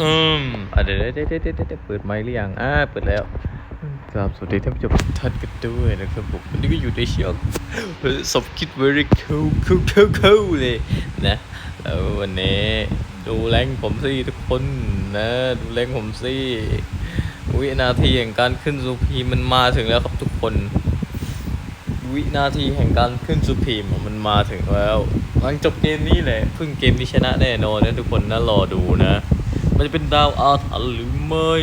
อืมอะเดี๋ยวเดี๋ยวเดี๋ยวเดี๋ยวเดี๋ยวเปิดไมค์หรือยังอ่าเปิดแล้วครับสวัสดีท่านผู้ชมทุกท่านกันด้วยนะครับผมวันนี้ก็อยู่ในช่วงสมคิด very cool cool cool cool เลยนะแล้ววันนี้ดูแรงผมสิทุกคนนะดูแรงผมสิวินาทีแห่งการขึ้นซูพีมันมาถึงแล้วครับทุกคน วินาทีแห่งการขึ้นซูพีมมันมาถึงแล้วหลังจบเกมนี้แหละเพิ่งเกมนี้ชนะแน่นอนนะทุกคนนะรอดูนะ มันจะเป็นดาวอาถรรพ์หรือไม่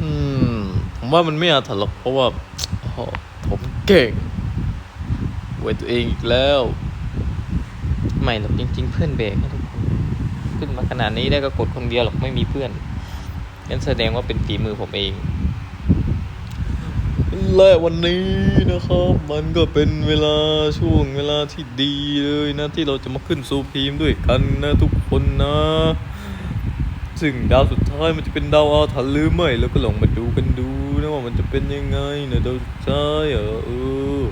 อืมผมว่ามันไม่อาถรรพ์หรอกเพราะว่าผมเก่งไว้ตัวเองอีกแล้ว ไม่หรอกจริง ๆ เพื่อนเบรกให้ทุกคนขึ้นมาขนาดนี้ได้ก็กดคนเดียวหรอกไม่มีเพื่อนงั้นแสดงว่าเป็นฝีมือผมเอง และวันนี้นะครับ มันก็เป็นเวลาช่วงเวลาที่ดีเลยนะ ที่เราจะมาขึ้นซูพีมด้วยกันนะทุกคนนะ ซึ่งดาวสุดท้ายมันจะเป็นดาวอาถรรพ์หรือไม่แล้วก็ลองมาดูกันดูนะว่ามันจะเป็นยังไงนะดาวสุดท้ายเออเออ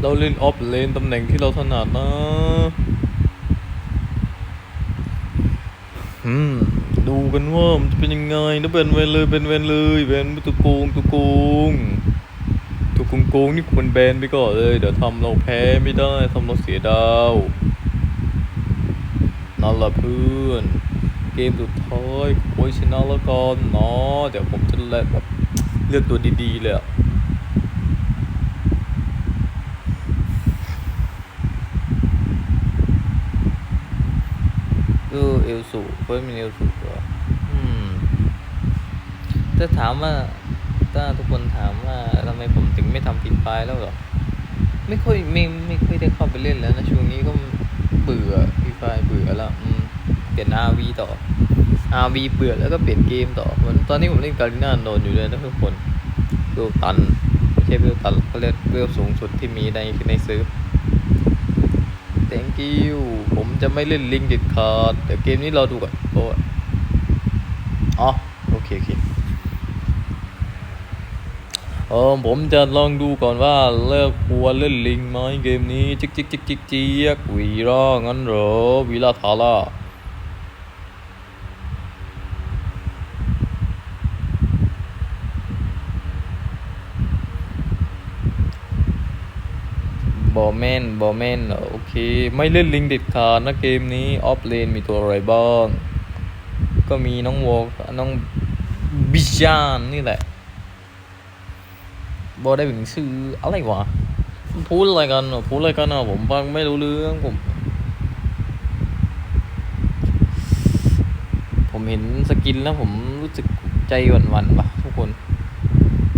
เราเล่นออฟเลนตำแหน่งที่เราถนัดนะ อืม ดูกันว่ามันจะเป็นยังไงนะเป็นเวนเลยเป็นเวนเลยเวนตุกโกงตุกโกงตุกโกงโกงนี่ควรแบนไปก่อนเลย เดี๋ยวทำเราแพ้ไม่ได้ทำเราเสียดาวนั่นแหละเพื่อน เกมสุดท้ายโอ้ยชนะแล้วก่อนเนาะเดี๋ยวผมจะเลือกแบบเลือกตัวดีๆเลยอะเออเอลสูเพิ่มมีเอลสู ถ้าถามว่าถ้าทุกคนถามว่าทำไมผมถึงไม่ทำฟินไฟแล้วหรอ ไม่ค่อยไม่ไม่ค่อยได้เข้าไปเล่นแล้วนะช่วงนี้ก็เบื่อฟีไฟเบื่อแล้วอืมเปลี่ยน RV ต่อ RV เบื่อแล้วก็เปลี่ยนเกมต่อเหมือนตอนนี้ผมเล่นการิน่าโดนอยู่เลยนะทุกคนเวลตันไม่ใช่เวลตันเขาเรียกเวลสูงสุดที่มีในในซื้อ thank you ผมจะไม่เล่นลิงเด็ดขาดแต่เกมนี้เราดูก่อนเพราะว่าอ๋อโอเคโอเค เออผมจะลองดูก่อนว่าเลิกควรเล่นลิงไหมเกมนี้ จิกจิกจิกจิกจิกวีร่างั้นเหรอวีร่าทาร่าบอแมนบอแมนโอเค ไม่เล่นลิงเด็ดขาดนะเกมนี้ ออฟเลนมีตัวอะไรบ้าง ก็มีน้องวอลน้องบิชานนี่แหละ บอได้เป็นชื่ออะไรวะพูดอะไรกันพูดอะไรกันอะผมฟังไม่รู้เรื่องผม ผมเห็นสกินแล้วผมรู้สึกใจหวั่นหวั่นปะทุกคน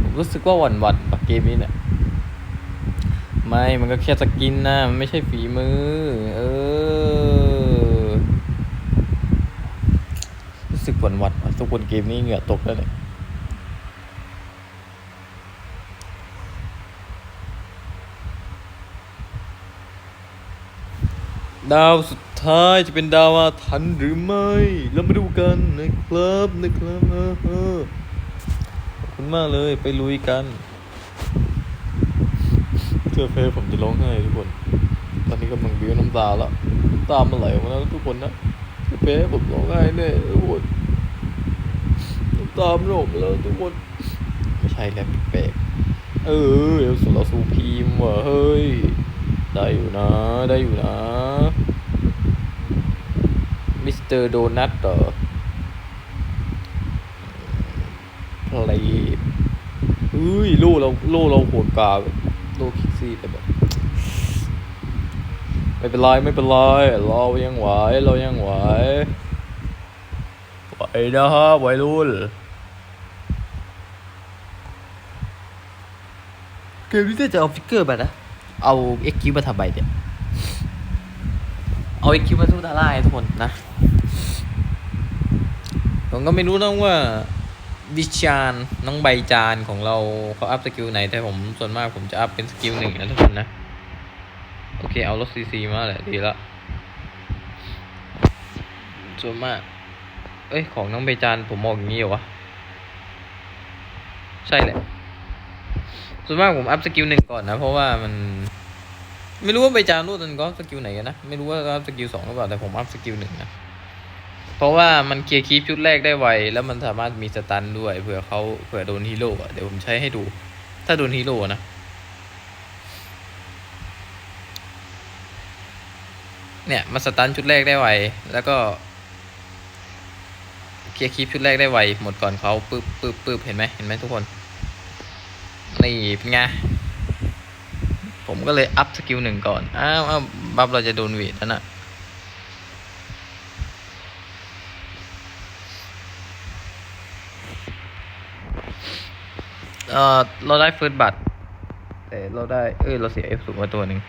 ผมรู้สึกว่าหวั่นหวั่นปะเกมนี้เนี่ยไม่มันก็แค่สกินนะมันไม่ใช่ฝีมือ เออ รู้สึกหวั่นหวั่นๆปะทุกคนเกมนี้เหงื่อตกแล้วเนี่ย ดาวสุดท้ายจะเป็นดาวอาถรรพ์หรือไม่ เรามาดูกันนะครับนะครับเออขอบคุณมากเลยไปลุยกันเชื่อเพผมจะร้องไห้ทุกคน ตอนนี้กำลังบิ้วน้ำตาแล้วตามันไหลออกมาแล้วทุกคนนะเชื่อเพผมร้องไห้แน่ทุกคนน้ำตามันออกแล้วทุกคนไม่ใช่แล้วแปลกเออเอลสุลาสูพีมว่ะเฮ้ยได้อยู่นะ ได้อยู่นะ เตอโดนัทเหรอพลายเฮ้ยโล่เราโล่เราโหดกาแบบโล่คิกซี่แต่แบบไม่เป็นไรไม่เป็นไรเรายังไหวเรายังไหวไหวนะฮะไหวรุ่นเกมนี้จะเอาฟิกเกอร์แบบนะ เอาเอ็กคิวมาทำไมเนี่ย เอาเอ็กคิวมาสู้ทาร่าให้ทุกคนนะ ผมก็ไม่รู้นะว่าดิชานน้องใบจานของเราเขาอัพสกิลไหน แต่ผมส่วนมากผมจะอัพเป็นสกิลหนึ่งนะทุกคนนะ โอเค เอารถซีซีมาแหละดีละ ส่วนมาก เอ้ย ของน้องใบจานผมมองอย่างนี้เหรอวะ ใช่แหละ ส่วนมากผมอัพสกิลหนึ่งก่อนนะ เพราะว่ามัน ไม่รู้ว่าไปจานรูดมันก็สกิลไหนกันนะ ไม่รู้ว่าอัพสกิลสองหรือเปล่าแต่ผมอัพสกิลหนึ่งนะ เพราะว่ามันเคลียร์คีปชุดแรกได้ไว แล้วมันสามารถมีสตันด้วยเผื่อเขาเผื่อโดนฮีโร่อะเดี๋ยวผมใช้ให้ดู ถ้าโดนฮีโร่นะเนี่ยมันสตันชุดแรกได้ไว แล้วก็เคลียร์คีปชุดแรกได้ไว หมดก่อนเขาปึ๊บปึ๊บปึ๊บเห็นไหมเห็นไหมทุกคน นี่เป็นไง ผมก็เลยอัพสกิลหนึ่งก่อน อ้าวอ้าวบัฟเราจะโดนเวทแล้วน่ะ เออเราได้เฟิร์สบัตรแต่เราได้ เอ้ย เราเสียเอฟสูงกว่าตัวหนึ่ง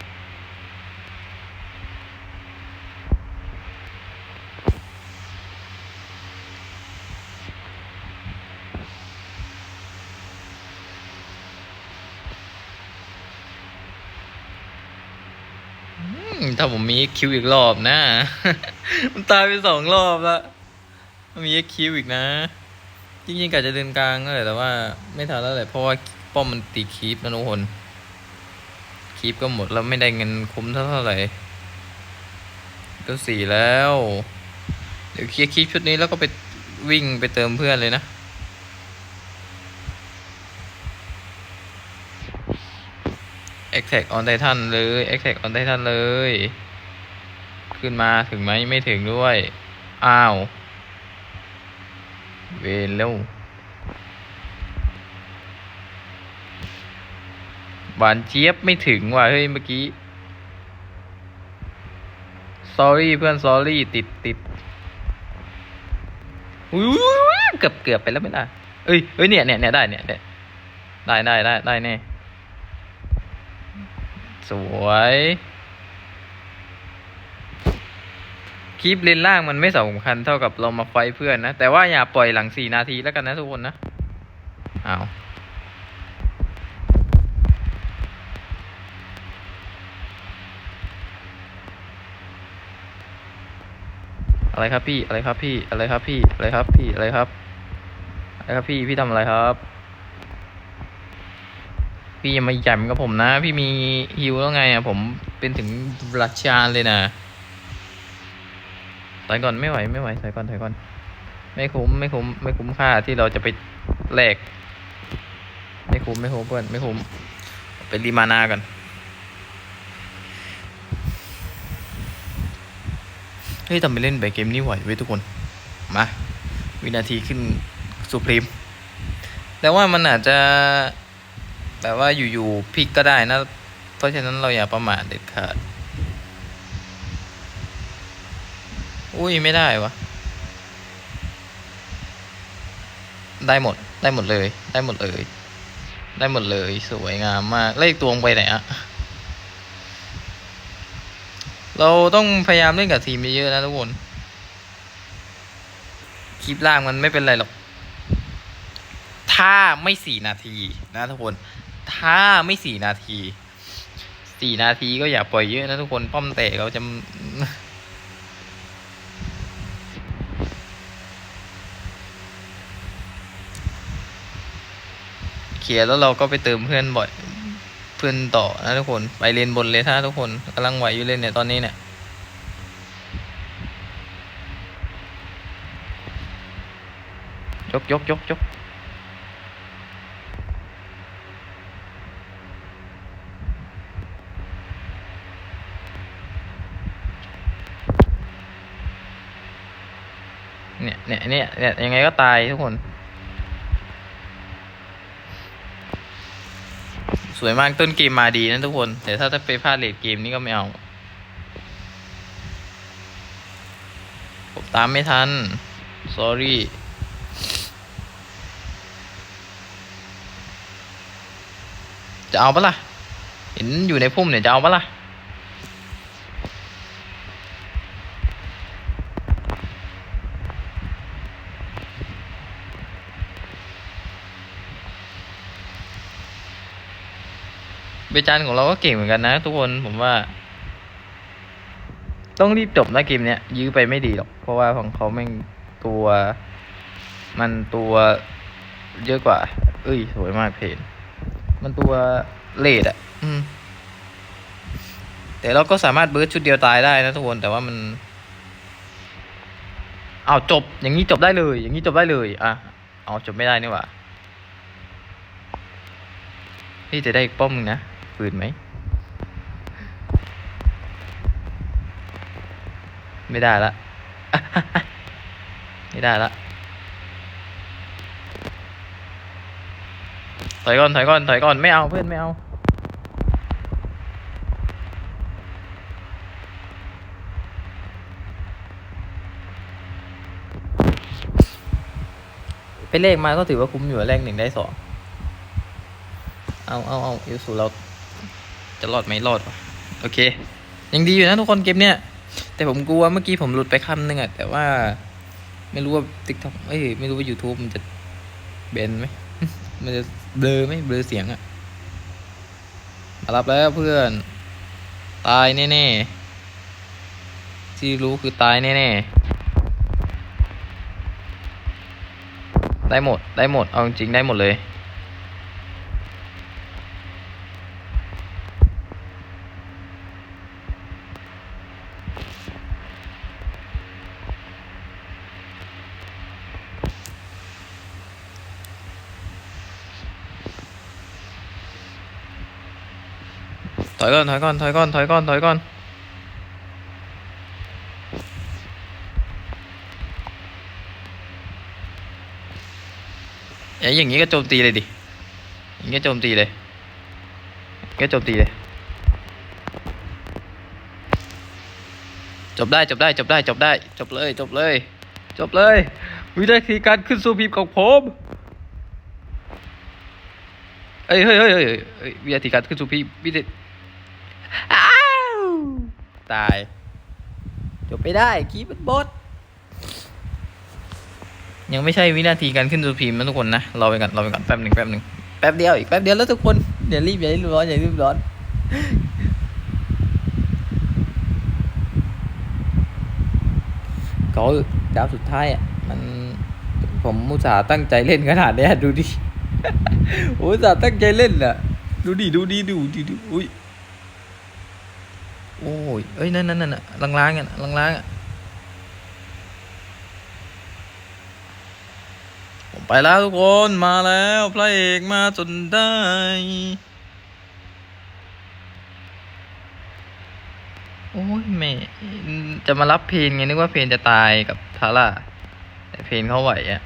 ถ้าผมมีคิวอีกรอบนะ มันตายไปสองรอบแล้วมีคิวอีกนะ จริงๆกะจะเดินกลางก็เลยแต่ว่าไม่ทันแล้วแหละเพราะว่าป้อมมันตีคีปนะทุกคนคีปก็หมดแล้วไม่ได้เงินคุ้มเท่าไหร่ก็สี่แล้ว เดี๋ยวเคลียร์คีปชุดนี้แล้วก็ไปวิ่งไปเติมเพื่อนเลยนะ e x a c t on Titan เลย e x a c t on Titan เลย ขึ้นมาถึงไหมไม่ถึงด้วย อ้าว เวแล้วหวานเจี๊ยบไม่ถึงว่ะเฮ้ยเมื่อกี้ sorry เพื่อน sorry ติดติดอุ้ยเกือบเกือบไปแล้วไม่ได้เอ้ยเอ้ยเนี่ยเนี่ยเนี่ยได้เนียเนี่ยได้ได้ได้ได้แน่สวย คลิปเลนล่างมันไม่สำคัญเท่ากับเรามาไฟเพื่อนนะ แต่ว่าอย่าปล่อยหลังสี่นาทีแล้วกันนะทุกคนนะเอาอะไรครับพี่ อะไรครับพี่ อะไรครับพี่ อะไรครับพี่ อะไรครับ อะไรครับพี่ พี่ทำอะไรครับ พี่อย่ามาหย่ำกับผมนะ พี่มีฮิวแล้วไงอะ ผมเป็นถึงรัชชาเลยนะ ถอยก่อนไม่ไหวไม่ไหวถอยก่อนถอยก่อน ไม่คุ้มไม่คุ้มไม่คุ้มค่าที่เราจะไปแลก ไม่คุ้มไม่คุ้มเพื่อนไม่คุ้มเป็นรีมานากันเฮ้ยทำไปเล่นแบบเกมนี้ไหวเว้ยทุกคน มาวินาทีขึ้นสุพรีมแต่ว่ามันอาจจะแต่ว่าอยู่ๆพลิกก็ได้นะ เพราะฉะนั้นเราอย่าประมาทเด็ดขาด อุ้ยไม่ได้วะ ได้หมด ได้หมดเลย ได้หมดเลย ได้หมดเลย สวยงามมากเลขตวงไปไหนอะเราต้องพยายามเล่นกับทีมเยอะๆนะทุกคน คลิปล่างมันไม่เป็นไรหรอก ถ้าไม่สี่นาทีนะทุกคน ถ้าไม่สี่นาที สี่นาทีก็อย่าปล่อยเยอะนะทุกคน ป้อมเตะเขาจะ เค ลียร์แล้วเราก็ไปเติมเพื่อนบ่อยเพื่อนต่อนะทุกคนไปเลนบนเลยถ้าทุกคนกำลังไหวอยู่เล่นเนี่ยตอนนี้เนี่ยยกยกยกยกเนี่ยเนี่ยเนี่ยเนี่ยยังไงก็ตายทุกคน สวยมากต้นเกมมาดีนะทุกคน แต่ถ้าจะไปพลาดเลดเกมนี่ก็ไม่เอา ผมตามไม่ทัน sorry จะเอาปะล่ะ เห็นอยู่ในพุ่มเนี่ยจะเอาปะล่ะ เบจันของเราก็เก่งเหมือนกันนะ ทุกคนผมว่า ต้องรีบจบนะเกมเนี้ยยื้อไปไม่ดีหรอก เพราะว่าของเขาแม่งตัว มันตัวเยอะกว่า เอ้ย สวยมากเพนมันตัวเลดอะอืม แต่เราก็สามารถเบิร์ดชุดเดียวตายได้นะทุกคน แต่ว่ามันเอาวจบ อย่างนี้จบได้เลย อย่างนี้จบได้เลย อะ เอาจบไม่ได้นี่หว่าพี่จะได้อีกป้อมหนึงนะ ปืนไหม ไม่ได้ละ ไม่ได้ละถอยก่อนถอยก่อนถอยก่อนไม่เอาเพื่อนไม่เอาไปเลขมาก็ถือว่าคุ้มอยู่แรกหนึ่งได้สองเอาเอาเอาอิวสูเรา จะรอดไหมรอดวะโอเค ยังดีอยู่นะทุกคนเกมเนี้ยแต่ผมกลัวเมื่อกี้ผมหลุดไปคำหนึ่งอะแต่ว่า ไม่รู้ว่า TikTok เอ้ยไม่รู้ว่า YouTube มันจะเบนไหมมันจะเบลอไหมเบลอเสียงอะมารับแล้วเพื่อน ตายแน่ๆที่รู้คือตายแน่ๆได้หมด ได้หมด เอาจริงได้หมดเลย ถอยก่อนถอยก่อนถอยก่อนถอยก่อนถอยก่อนเอ้ยอย่างนี้ก็โจมตีเลยดิอย่างนี้โจมตีเลยอย่างนี้ก็โจมตีเลยจบได้จบได้จบได้จบได้จบเลยจบเลยจบเลย วิธีการขึ้นสู่พิมพ์ของผมเฮ้ยเฮ้ยเฮ้ยเฮ้ยวิธีการขึ้นสู่พิมพ์วิธี อ้าวตาย จบไปได้คีเป็นบอสยังไม่ใช่วินาทีการขึ้นสู่พิมนะทุกคนนะรอไปก่อนรอไปก่อนแป๊บหนึ่งแป๊บหนึ่งแป๊บเดียวอีกแป๊บเดียวแล้วทุกคนอย่ารีบอย่ารีบร้อนอย่ารีบร้อนก็ดาวสุดท้ายอะมันผมมุสาตั้งใจเล่นขนาดเนี้ยดูดิ โอ้สาตั้งใจเล่นอะ ดูดิดูดิดูดิดูอุ้ย โอ้ยเอ้ย นั่นนั่นนั่นอะล้างอะล้างๆอะผมไปแล้วทุกคน มาแล้วพระเอกมาจนได้ โอ้ยแม่ จะมารับเพนไงนึกว่าเพนจะตายกับทาร่า แต่เพนเขาไหวอะ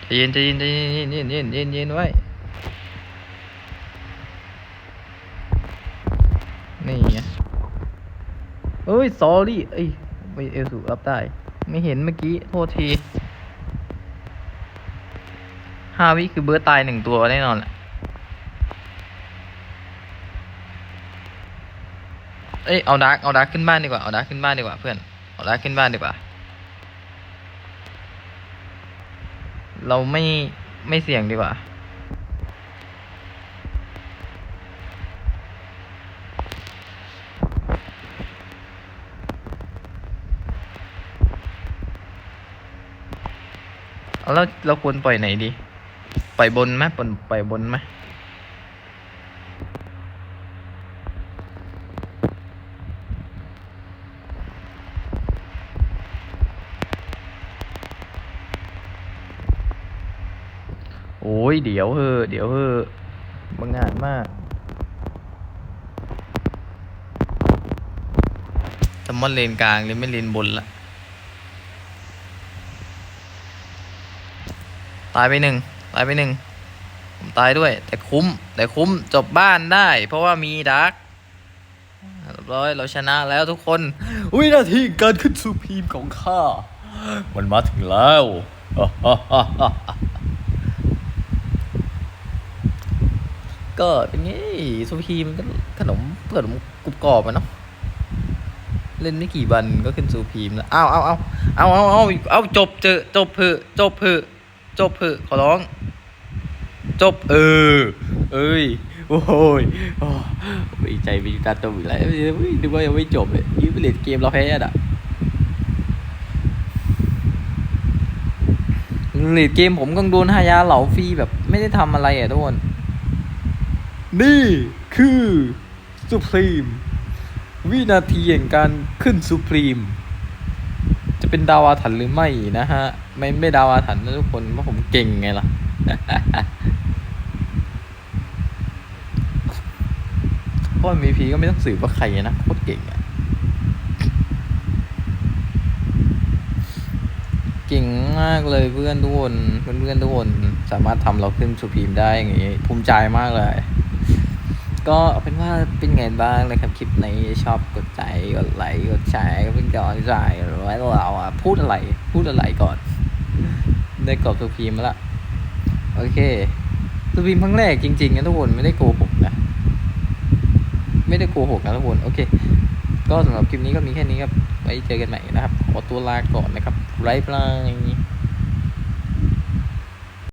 ใจเย็นใจเย็นใจเย็นเย็นเย็นเย็นเย็นไว้ นี่ไงเอ้ยสอรี่เอ้ยไม่เอลสูรับได้ ไม่เห็นเมื่อกี้ โทษทีห้าวิคือเบิร์ตตายหนึ่งตัวแน่นอนแหละเอ้ยเอาดาร์กเอาดาร์กขึ้นบ้านดีกว่า เอาดาร์กขึ้นบ้านดีกว่าเพื่อน เอาดาร์กขึ้นบ้านดีกว่า เราไม่ไม่เสี่ยงดีกว่า แล้วเราควรปล่อยไหนดี ปล่อยบนไหมปล่อยปล่อยบนไหมโอ้ย เดี๋ยวเฮอเดี๋ยวเฮอบางงานมากสมมอนเลนกลางเลยไม่เลนบนละ ตายไปหนึ่งตายไปหนึ่งผมตายด้วย แต่คุ้ม แต่คุ้มจบบ้านได้ เพราะว่ามีดาร์กเรียบร้อยเราชนะแล้วทุกคน วินาทีการขึ้นสู่พีมของข้า มันมาถึงแล้วก็เป็นไงซูพีมันก็ขนมเปิดมกรุบกรอบอะเนาะเล่นไม่กี่วันก็ขึ้นซูพีมแล้วเอาเอาเอาเอาเอาเอาเอาจบเจอจบเพอจบเพอ จบเพอะขอร้อง จบ เออ เอ้ย โอ้ยโอ้ยใจไปตาจบอีกแล้วเฮ้ยนึกว่ายังไม่จบเลยยืมเล่นเกมเราแพ้อะเลดเกมผมก็โดนหายาเหลาฟรีแบบไม่ได้ทำอะไรอะทุกคน นี่คือสุพรีม วินาทีแห่งการขึ้นสุพรีม เป็นดาวอาถรรพ์หรือไม่นะฮะ ไม่ไม่ดาวอาถรรพ์นะทุกคนเพราะผมเก่งไงล่ะเพราะ MVP ก็ไม่ต้องสืบว่าใครนะโคตรเก่งอะเก่งมากเลยเพื่อนทุกคนเพื่อนเพื่อนทุกคนสามารถทำเราขึ้นสุพีมได้อย่างงี้ภูมิใจมากเลย ก็เอาเป็นว่าเป็นไงบ้างนะครับ คลิปนี้ชอบกดใจกดไลค์กดแชร์ก็เป็นกำลังใจไว้เราอะพูดอะไรพูดอะไรก่อน ได้กรอบสุพีมมาละโอเคสุพีมครั้งแรกจริงๆนะทุกคนไม่ได้โกหกนะไม่ได้โกหกนะทุกคนโอเค ก็สำหรับคลิปนี้ก็มีแค่นี้ครับไว้เจอกันใหม่นะครับขอตัวลาก่อนนะครับไร้ปลาย